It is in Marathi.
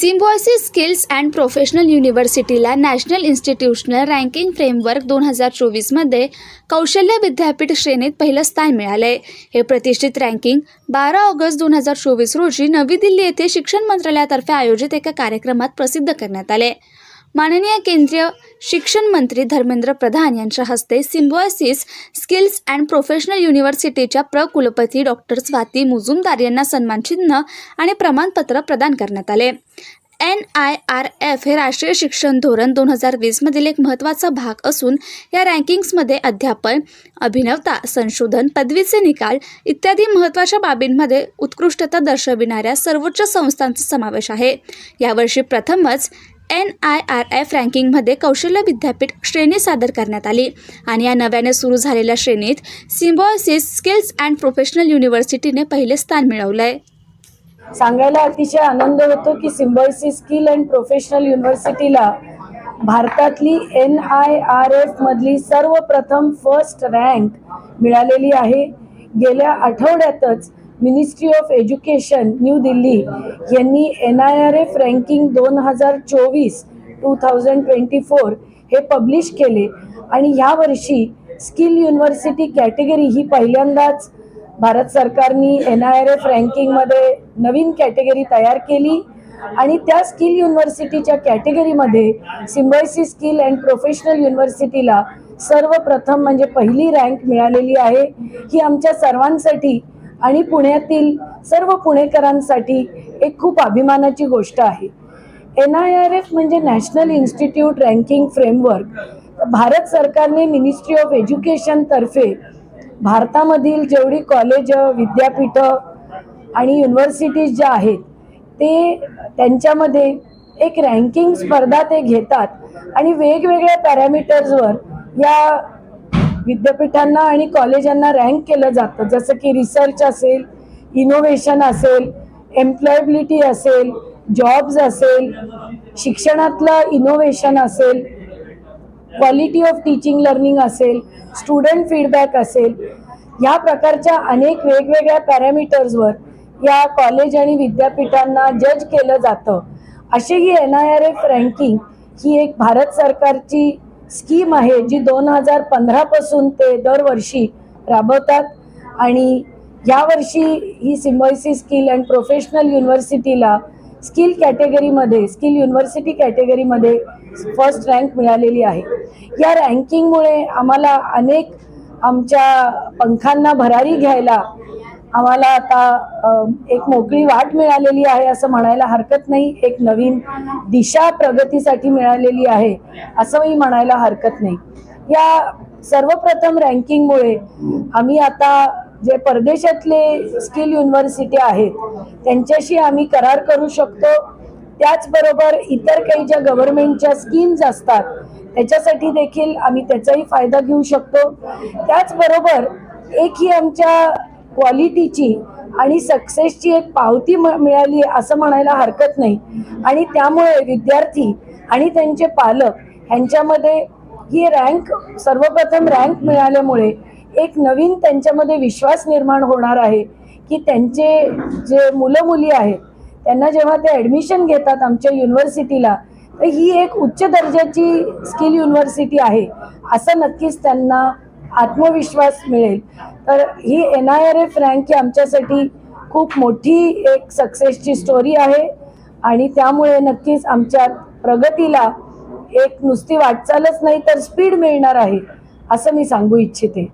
सिम्बॉयसिस स्किल्स अँड प्रोफेशनल युनिव्हर्सिटीला नॅशनल इन्स्टिट्यूशनल रँकिंग फ्रेमवर्क दोन हजार चोवीसमध्ये कौशल्य विद्यापीठ श्रेणीत पहिलं स्थान मिळालंय. हे प्रतिष्ठित रँकिंग बारा ऑगस्ट दोन हजार चोवीस रोजी नवी दिल्ली येथे शिक्षण मंत्रालयातर्फे आयोजित एका कार्यक्रमात प्रसिद्ध करण्यात आले माननीय केंद्रीय शिक्षण मंत्री धर्मेंद्र प्रधान यांच्या हस्ते सिम्बॉयसिस स्किल्स अँड प्रोफेशनल युनिव्हर्सिटीच्या प्रकुलपती डॉक्टर स्वाती मुजुमदार यांना सन्मानचिन्ह आणि प्रमाणपत्र प्रदान करण्यात आले. एन आय आर एफ हे राष्ट्रीय शिक्षण धोरण दोन हजार वीसमधील एक महत्त्वाचा भाग असून या रँकिंग्समध्ये अध्यापन अभिनवता संशोधन पदवीचे निकाल इत्यादी महत्त्वाच्या बाबींमध्ये उत्कृष्टता दर्शविणाऱ्या सर्वोच्च संस्थांचा समावेश आहे. यावर्षी प्रथमच एन आय आर एफ रँकिंगमध्ये कौशल्य विद्यापीठ श्रेणी सादर करण्यात आली आणि या नव्याने सुरू झालेल्या श्रेणीत सिम्बॉयसिस स्किल्स अँड प्रोफेशनल युनिव्हर्सिटीने पहिले स्थान मिळवलं आहे सांगायला अतिशय आनंद होतो की सिम्बॉयसिस स्किल अँड प्रोफेशनल युनिव्हर्सिटीला भारतातली एन आय आर एफ मधली सर्वप्रथम फर्स्ट रँक मिळालेली आहे. गेल्या आठवड्यातच ministry of education New Delhi यांनी N I R F ranking दोन हजार चोवीस टू थाउजंड ट्वेंटी फोर हे पब्लिश केले. आणि ह्या वर्षी स्किल युनिव्हर्सिटी कॅटेगरी ही पहिल्यांदाच भारत सरकारनी एन आय आर एफ रँकिंगमध्ये नवीन कॅटेगरी तयार केली. आणि त्या स्किल युनिव्हर्सिटीच्या कॅटेगरीमध्ये सिम्बॉयसी स्किल अँड प्रोफेशनल युनिव्हर्सिटीला सर्वप्रथम म्हणजे पहिली रँक मिळालेली आहे. ही आमच्या सर्वांसाठी आणि पुण्यातील सर्व पुणेकरांसाठी एक खूप अभिमानाची गोष्ट आहे. एन आय आर एफ म्हणजे national institute ranking framework. Bharat सरकारने मिनिस्ट्री ऑफ एज्युकेशनतर्फे भारतामधील जेवढी कॉलेज विद्यापीठं आणि युनिव्हर्सिटीज ज्या आहेत ते त्यांच्यामध्ये एक रँकिंग स्पर्धा ते घेतात आणि वेगवेगळ्या पॅरामीटर्सवर या विद्यापीठांना आणि कॉलेजांना रँक केलं जातं. जसं की रिसर्च असेल इनोव्हेशन असेल एम्प्लॉयबिलिटी असेल जॉब्स असेल शिक्षणातलं इनोव्हेशन असेल क्वालिटी ऑफ टीचिंग लर्निंग असेल स्टुडंट फीडबॅक असेल या प्रकारच्या अनेक वेगवेगळ्या पॅरामीटर्सवर या कॉलेज आणि विद्यापीठांना जज केलं जातं. अशी ही N I R F ranking ही एक भारत सरकारची स्कीम आहे जी दोन हजार पंधरापासून ते दरवर्षी राबवतात. आणि यावर्षी ही सिम्बॉयसी स्किल अँड प्रोफेशनल युनिव्हर्सिटीला स्किल कॅटेगरीमध्ये स्किल युनिव्हर्सिटी कॅटेगरीमध्ये फर्स्ट रँक मिळालेली आहे. या रँकिंगमुळे आम्हाला अनेक आमच्या पंखांना भरारी घ्यायला आम्हाला आता एक मोकळी वाट मिळालेली आहे असं म्हणायला हरकत नाही. एक नवीन दिशा प्रगतीसाठी मिळालेली आहे असंही म्हणायला हरकत नाही. या सर्वप्रथम रँकिंगमुळे आम्ही आता जे परदेशातले स्किल युनिव्हर्सिटी आहेत त्यांच्याशी आम्ही करार करू शकतो. त्याचबरोबर इतर काही ज्या गव्हर्नमेंटच्या स्कीम्स असतात त्याच्यासाठी देखील आम्ही त्याचाही फायदा घेऊ शकतो. त्याचबरोबर एक ही आमच्या क्वालिटीची आणि सक्सेसची एक पावती म- मिळाली असं म्हणायला हरकत नाही. आणि त्यामुळे विद्यार्थी आणि त्यांचे पालक ह्यांच्यामध्ये ही रँक सर्वप्रथम रँक मिळाल्यामुळे एक नवीन त्यांच्यामध्ये विश्वास निर्माण होणार आहे की त्यांचे जे मुलं मुली आहेत त्यांना जेव्हा ते ॲडमिशन घेतात आमच्या युनिव्हर्सिटीला तर ही एक उच्च दर्जाची स्किल युनिव्हर्सिटी आहे असं नक्कीच त्यांना आत्मविश्वास मिळेल. तर ही N I R F rank ही आमच्यासाठी खूप मोठी एक सक्सेसची स्टोरी आहे. आणि त्यामुळे नक्कीच आमच्या प्रगतीला एक नुसती वाटचालच नाही तर स्पीड मिळणार आहे असं मी सांगू इच्छिते.